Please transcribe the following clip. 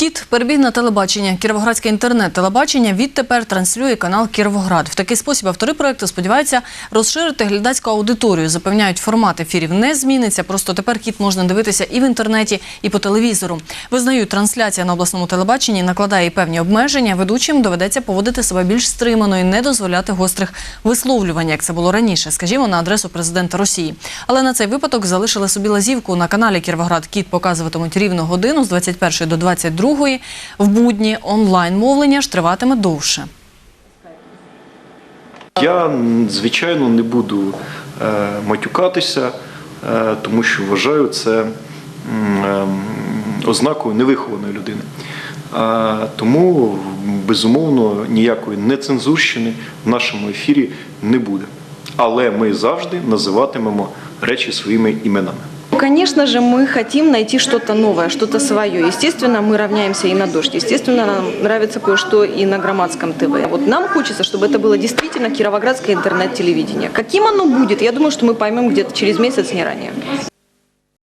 Кіт перебіг на телебачення. Кіровоградське інтернет-телебачення відтепер транслює канал Кіровоград. В такий спосіб автори проекту сподіваються розширити глядацьку аудиторію. Запевняють, формат ефірів не зміниться. Просто тепер кіт можна дивитися і в інтернеті, і по телевізору. Визнають, трансляція на обласному телебаченні накладає і певні обмеження. Ведучим доведеться поводити себе більш стримано і не дозволяти гострих висловлювань, як це було раніше, скажімо, на адресу президента Росії. Але на цей випадок залишили собі лазівку на каналі Кіровоград Кіт показуватимуть рівно годину з 21 до 22 в будні. Онлайн мовлення ж триватиме довше. Я, звичайно, не буду е, матюкатися, е, тому що вважаю це ем, ознакою невихованої людини. Е, тому, безумовно, ніякої нецензурщини в нашому ефірі не буде. Але ми завжди називатимемо речі своїми іменами. Конечно же, мы хотим найти что-то новое, что-то свое. Естественно, мы равняемся и на дождь. Естественно, нам нравится кое-что и на громадском ТВ. Вот нам хочется, чтобы это было действительно кировоградское интернет-телевидение. Каким оно будет, я думаю, что мы поймем где-то через месяц, не ранее.